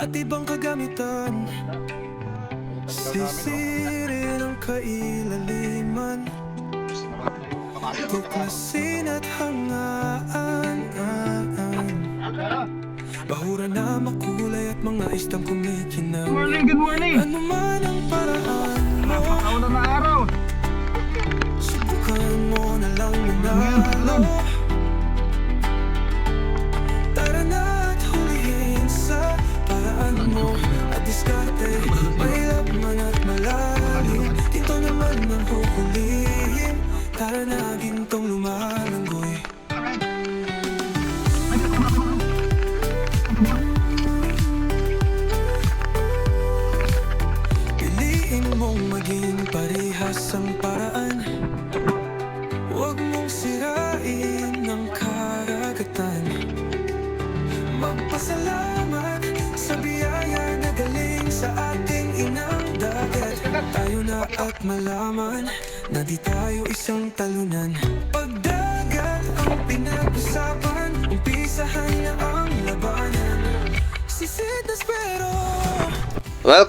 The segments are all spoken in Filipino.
At ibang kagamitan. Sisirin ang kailaliman. Tuklasin at hangaan. Bahura na makulay at mga istang kumikinang morning, good morning. Ano man ang paraan mo Napakauna na araw. Subukan mo na lang Ngayon, mo. At diskarte, mahirap man at malalim. Dito naman ang huhulihin Tara na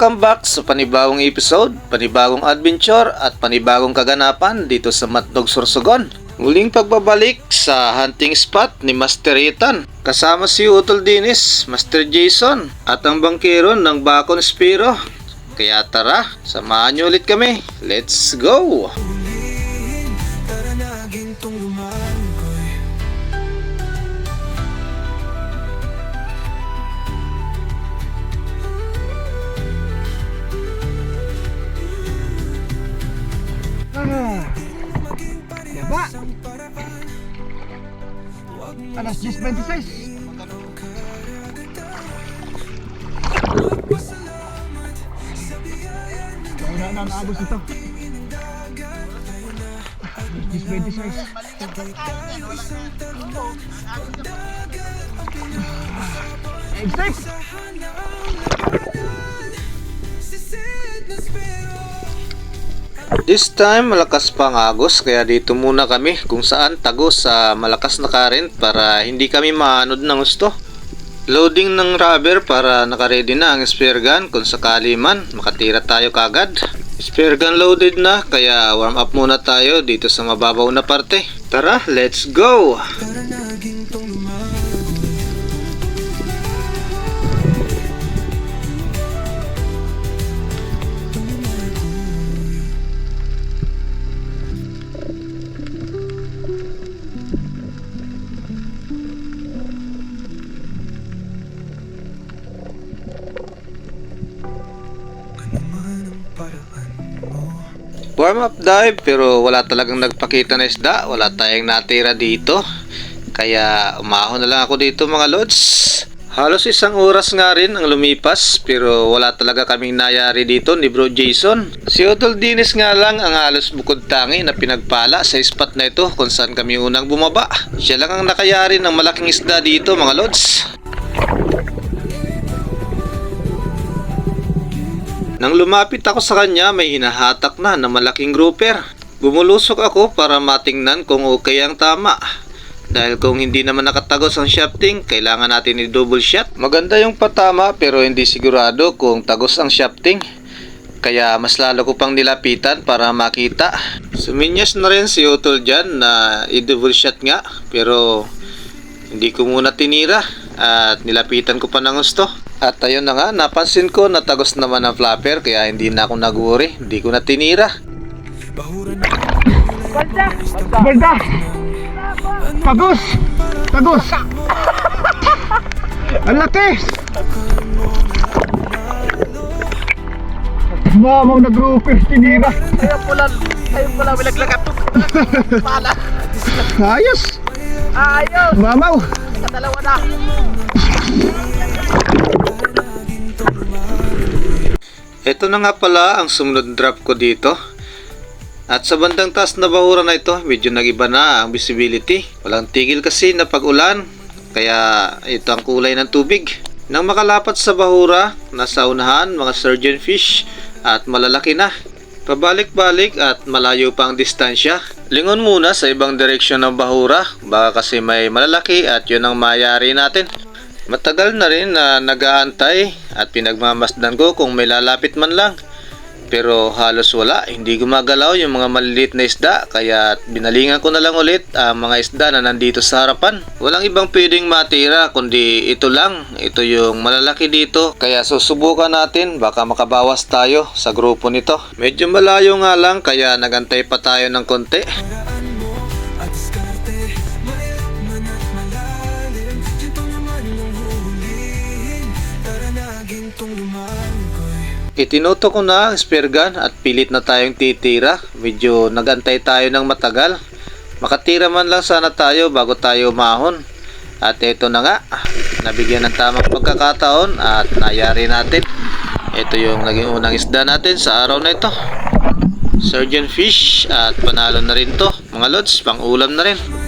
Welcome back sa panibagong episode, panibagong adventure at panibagong kaganapan dito sa Matnog Sorsogon. Muling pagbabalik sa hunting spot ni Master Ethan. Kasama si Utol Dinis, Master Jason at ang bangkero ng Bacon Spiro. Kaya tara, samahan niyo ulit kami. Let's go! Hulihin, Yaba. Alas 10.26. Wala na ang agos ito. 10.26. Exit! Sisid na spero This time malakas pa ang agos kaya dito muna kami kung saan tagos sa malakas na current para hindi kami maanod ng gusto. Loading ng rubber para nakaredy na ang spear gun kung sakali man makatira tayo kagad. Spear gun loaded na kaya warm up muna tayo dito sa mababaw na parte. Tara, let's go! Up dive pero wala talagang nagpakita na isda. Wala tayong natira dito. Kaya umahon na lang ako dito mga lods. Halos isang oras nga rin ang lumipas pero wala talaga kaming nayari dito ni Bro Jason. Si Otol Dinis nga lang ang halos bukod tangi na pinagpala sa spot na ito kung saan kami unang bumaba. Siya lang ang nakayari ng malaking isda dito mga lods. Nang lumapit ako sa kanya, may hinahatak na na malaking grouper. Bumulusok ako para matingnan kung okay ang tama. Dahil kung hindi naman nakatagos ang shafting, kailangan natin i-double shot. Maganda yung patama pero hindi sigurado kung tagos ang shafting. Kaya mas lalo ko pang nilapitan para makita. Suminyas na rin si Utol dyan na i-double shot nga. Pero hindi ko muna tinira at nilapitan ko pa ng gusto. At ayun na nga, napansin ko na tagos naman ang flapper kaya hindi na ako nag-worry. Hindi ko na tinira. Na Balda! Tagos! Tagos! Ang laki! Mamaw na grouper, tinira. Ayaw pula, ayaw pula, bilaglagat. Pala. Ayos! Ayaw, Mamaw! dalawa na. Ito na nga pala ang sumunod drop ko dito. At sa bandang taas na bahura na ito, medyo nagiba na ang visibility. Walang tigil kasi na pag-ulan, kaya ito ang kulay ng tubig. Nang makalapat sa bahura, nasa unahan mga surgeon fish at malalaki na. Pabalik-balik at malayo pang distansya. Lingon muna sa ibang direksyon ng bahura, baka kasi may malalaki at yun ang mayari natin. Matagal na rin na nag-aantay at pinagmamasdan ko kung may lalapit man lang. Pero halos wala, hindi gumagalaw yung mga maliliit na isda kaya binalingan ko na lang ulit ang mga isda na nandito sa harapan. Walang ibang pwedeng matira kundi ito lang, ito yung malalaki dito. Kaya susubukan natin, baka makabawas tayo sa grupo nito. Medyo malayo nga lang kaya nagantay pa tayo ng konti. At diskarte Mahirap Itinuto ko na ang spear gun at pilit na tayong titira. Medyo nagantay tayo ng matagal. Makatira man lang sana tayo bago tayo mahon. At ito na nga, nabigyan ng tamang pagkakataon at nayari natin. Ito yung naging unang isda natin sa araw na ito. Surgeon fish at panalo na rin to. Mga lods, pang ulam na rin.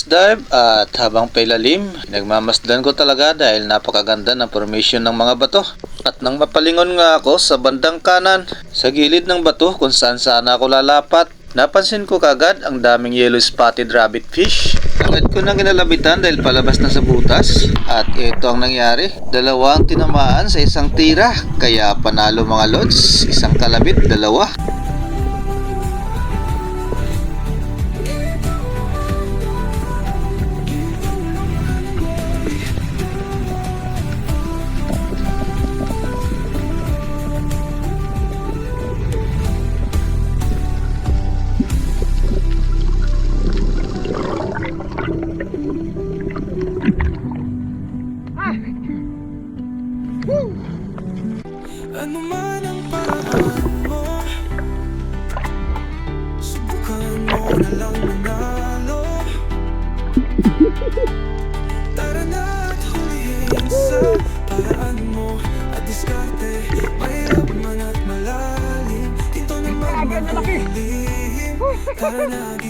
Next dive at habang pailalim, nagmamasdan ko talaga dahil napakaganda ng formation ng mga bato. At nang mapalingon nga ako sa bandang kanan, sa gilid ng bato kung saan sana ako lalapat, napansin ko kagad ang daming yellow spotted rabbit fish. Agad ko nang kinalabitan dahil palabas na sa butas. At ito ang nangyari, dalawang tinamaan sa isang tira. Kaya panalo mga lods, isang kalabit, dalawa.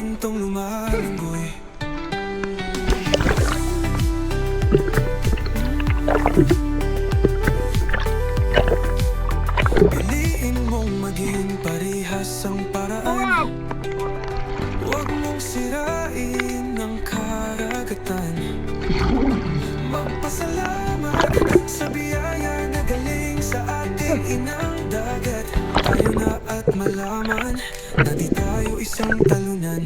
Gintong lumanggoy Piliin mong maging parehas ang paraan. Huwag mong sirain ang karagatan. Magpasalamat sa biyaya na galing sa ating inang dagat malaman na di tayo isang talunan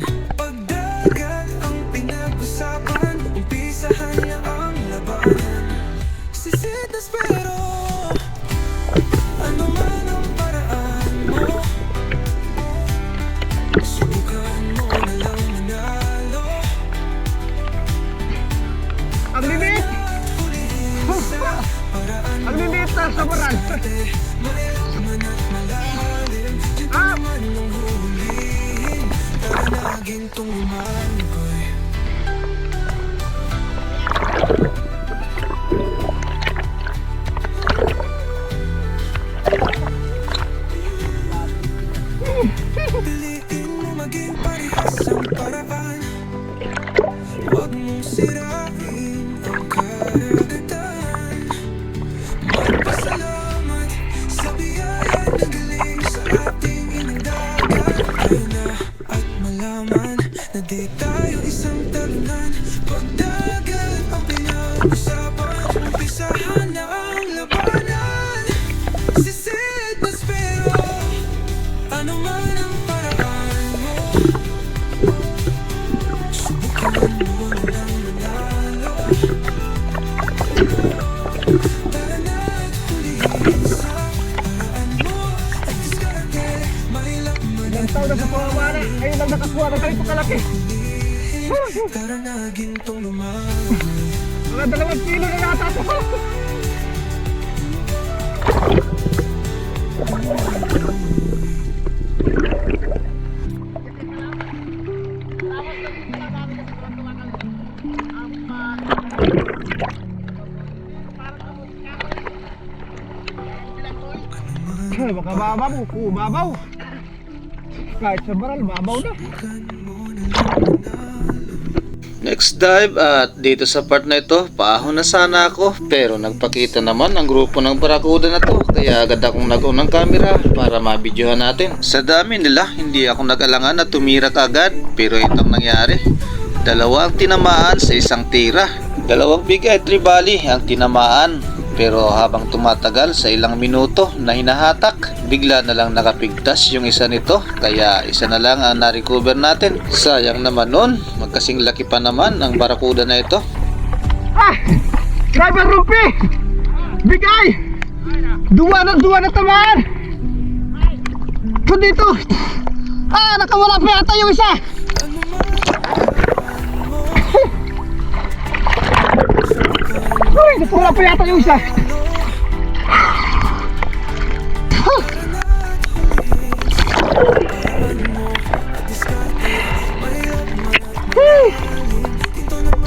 Tara na gintong lumaban Mga dalawang kilo na nata to. Ay, baka babaw, kumabaw. Kahit sa baral, babaw na. Next dive at dito sa part na ito, paahon na sana ako pero nagpakita naman ang grupo ng barakuda na to kaya agad akong nag ng camera para mabidyohan natin. Sa dami nila, hindi ako nag-alangan na tumira agad pero itong nangyari. Dalawa ang tinamaan sa isang tira. Dalawang bigay tribali ang tinamaan pero habang tumatagal sa ilang minuto na hinahatak, bigla na lang nakapigtas yung isa nito kaya isa na lang ang na-recover natin. Sayang naman nun, magkasing laki pa naman ang barakuda na ito. Ah! Driver Rupi! Bigay! Duwa na duwa na tamaan! Ito dito! Ah! Nakawala pa yata yung isa! Uy! Nakawala pa yata yung isa!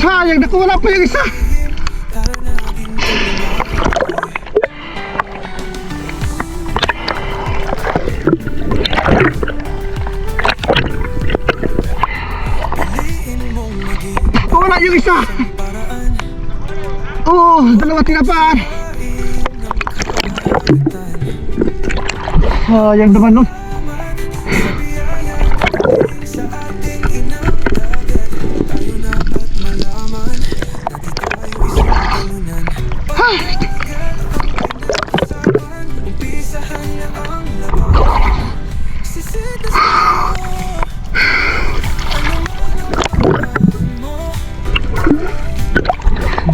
Sayang, nakawala pa yung isa! Wala yung isa! Oo, oh, dalawa tinapaan! Sayang naman nun.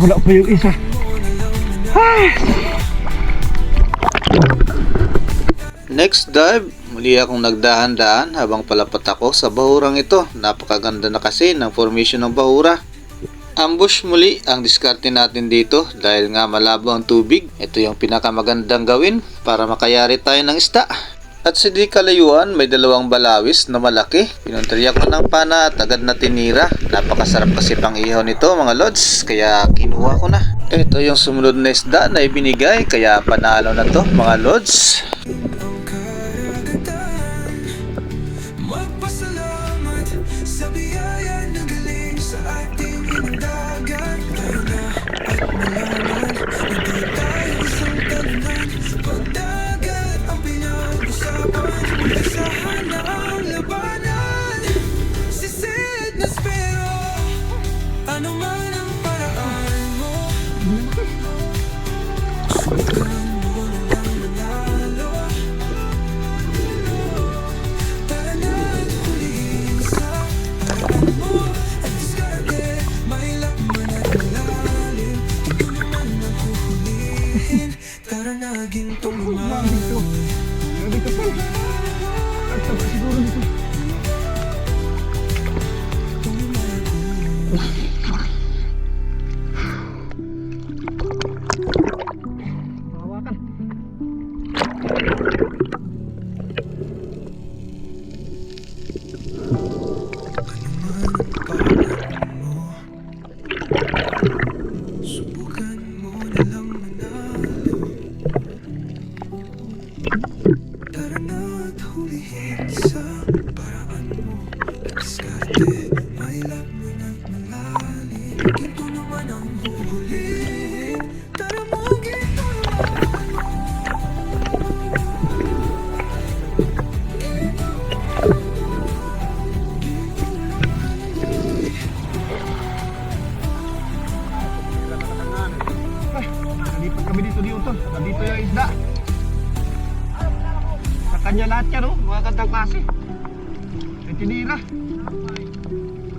Wala pa yung isa. Next dive, muli akong nagdahan-dahan habang palapat ako sa bahurang ito. Napakaganda na kasi ng formation ng bahura. Ambush muli ang diskarte natin dito dahil nga malabo ang tubig. Ito yung pinakamagandang gawin para makayari tayo ng isda. At sa di kalayuan, may dalawang balawis na malaki. Pinunteriya ko ng pana at agad na tinira. Napakasarap kasi pang ihaw nito mga lods, kaya kinuha ko na. Ito yung sumunod na isda na ibinigay, kaya panalo na to mga lods.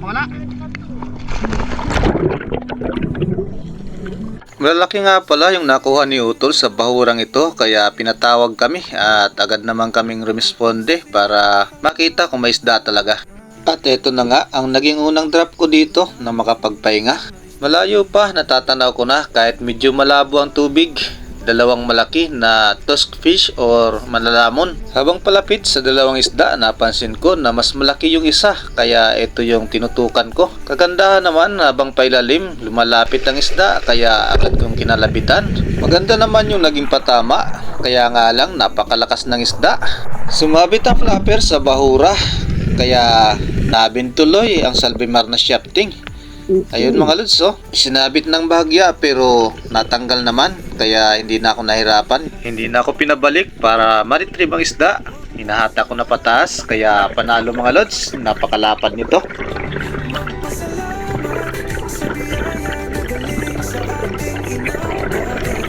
Wala. Malaki nga pala yung nakuha ni Utol sa bahurang ito kaya pinatawag kami at agad naman kaming rumisponde para makita kung may isda talaga. At eto na nga ang naging unang drop ko dito na makapagpahinga. Malayo pa, natatanaw ko na kahit medyo malabo ang tubig. Dalawang malaki na tusk fish or malalamon. Habang palapit sa dalawang isda, napansin ko na mas malaki yung isa. Kaya ito yung tinutukan ko. Kagandahan naman habang pailalim, lumalapit ang isda. Kaya agad kong kinalabitan. Maganda naman yung naging patama. Kaya nga lang napakalakas ng isda. Sumabit ang flapper sa bahura. Kaya nabintuloy ang salbimar na shafting. Ayun mga lods, oh. Sinabit ng bahagya pero natanggal naman kaya hindi na ako nahirapan. Hindi na ako pinabalik para maritrieve ang isda. Hinahata ko na pataas kaya panalo mga lods. Napakalapad nito. Pasalamat sa biyaya na galing sa ating inadagat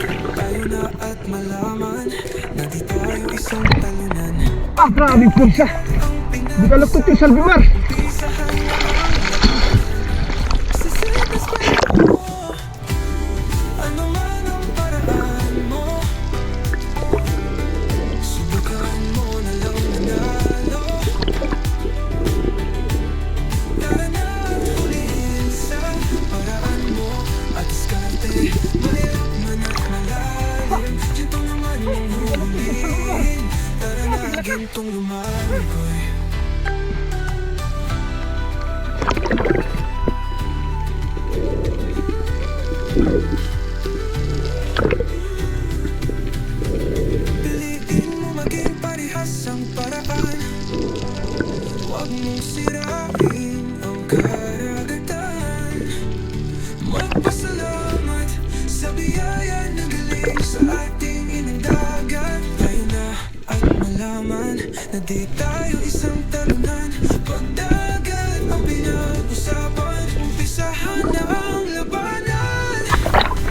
malaman na di tayo isang talunan Pagdagat ang pinag-usapan Umpisahan na ang labanan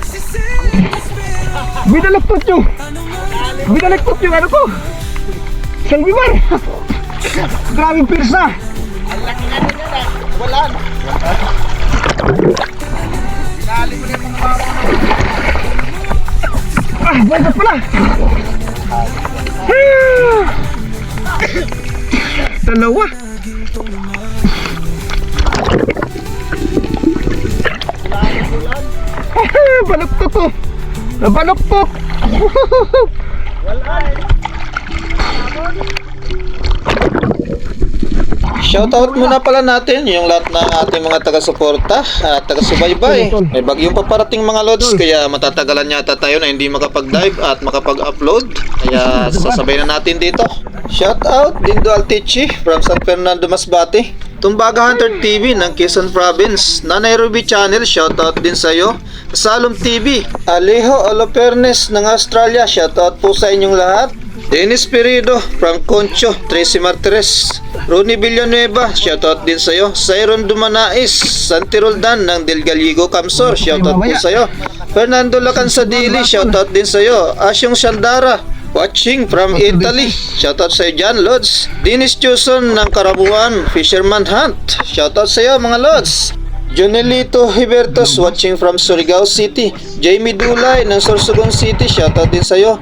Sisilip pero Binalaktot yung, binalaktot yung ano ko. Salbimar. Grabe pirsa. Ang laki na rin yun eh. Wala na. Dali mo na yung mga mama. Ah, bagat pala. Ah. Dalawa. Baluktot to. Baluktot. Wala eh. Shoutout muna pala natin yung lahat ng ating mga taga-suporta at taga-subaybay. May bagyong paparating mga lods kaya matatagalan yata tayo na hindi makapag-dive at makapag-upload. Kaya sasabay na natin dito. Shoutout Dindo Altichi from San Fernando Masbate. Tumbaga Hunter TV ng Quezon Province. Nanay Ruby Channel, shoutout din sa iyo. Salom TV, Alejo Olopernes ng Australia, shoutout po sa inyong lahat. Dennis Perido from Concho, Tracy Martires. Ronnie Villanueva, shoutout din sa'yo. Siron Dumanais, Santi Roldan ng Del Gallego Camsor, shoutout po sa'yo. Fernando Lacansadili, shoutout din sa'yo. Asyong Saldara, watching from Italy. Shoutout sa'yo dyan, Lods. Dennis Chuson ng Karabuan, Fisherman Hunt. Shoutout sa'yo, mga Lods. Jonelito Hibertos watching from Surigao City. Jamie Dulay ng Sorsogon City, shoutout din sa'yo.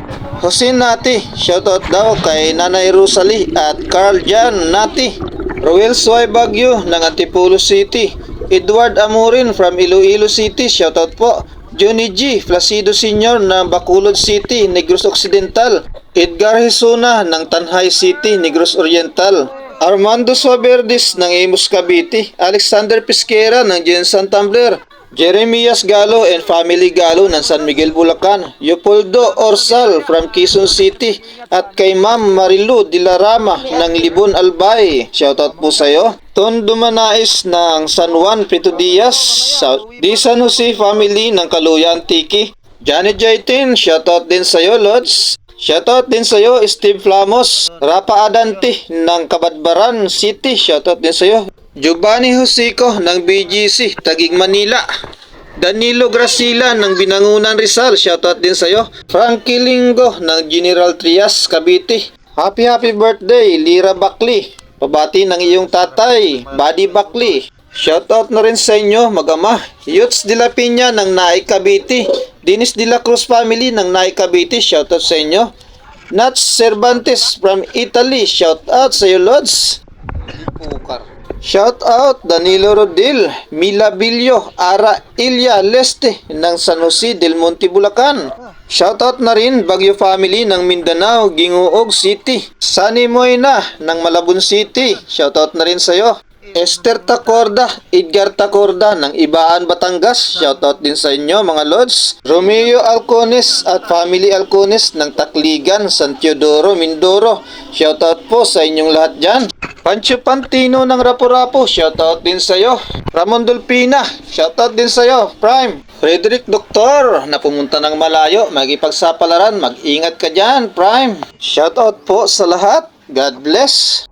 Jose Nati, shoutout daw kay Nanay Rosalie at Carl Jan Nati. Roel Suay Bagyo ng Antipolo City. Edward Amurin from Iloilo City, shoutout po. Johnny G. Placido Sr. ng Bacolod City, Negros Occidental. Edgar Hisuna ng Tanhay City, Negros Oriental. Armando Suaverdes ng Imus Cavite, Alexander Pisquera ng Jensan Tumbler, Jeremias Galo and Family Galo ng San Miguel Bulacan, Leopoldo Orsal from Quezon City, at kay Ma'am Marilu Dilarama ng Libon Albay. Shoutout po sa iyo. Ton Dumanais ng San Juan Prito Diaz, Di San Jose Family ng Kaluyan Tiki, Janet Jaitin, shoutout din sa iyo, Lods. Shoutout din sa iyo, Steve Flamos, Rapa Adante ng Kabadbaran City, shoutout din sa iyo. Giovanni Hosico ng BGC, Tagig Manila. Danilo Gracila ng Binangunan Rizal, shoutout din sa iyo. Frankie Lingo ng General Trias, Cavite. Happy happy birthday, Lira Bakli. Pabati ng iyong tatay, Buddy Bakli. Shoutout na rin sa inyo, magama. Yuts de la Piña ng Naik Cavite. Dinis de la Cruz family ng Naik Cavite, shoutout sa inyo. Nats Cervantes from Italy, shoutout sa iyo, Lods. Pukar. Shout out Danilo Rodil, Mila Bilyo, Ara Ilya Leste ng San Jose del Monte, Bulacan. Shout out na rin Bagyo Family ng Mindanao, Gingoog City. Sunny Moyna ng Malabon City. Shout out na rin sa'yo. Esther Tacorda, Edgar Tacorda ng Ibaan, Batangas. Shoutout din sa inyo mga lods. Romeo Alcones at Family Alcones ng Takligan, San Teodoro, Mindoro. Shoutout po sa inyong lahat dyan. Pancho Pantino ng Rapo-Rapo, shoutout din sa iyo. Ramon Dolpina, shoutout din sa iyo. Prime. Frederick Doktor, na pumunta ng malayo, magipagsapalaran, mag-ingat ka dyan, Prime. Shoutout po sa lahat. God bless.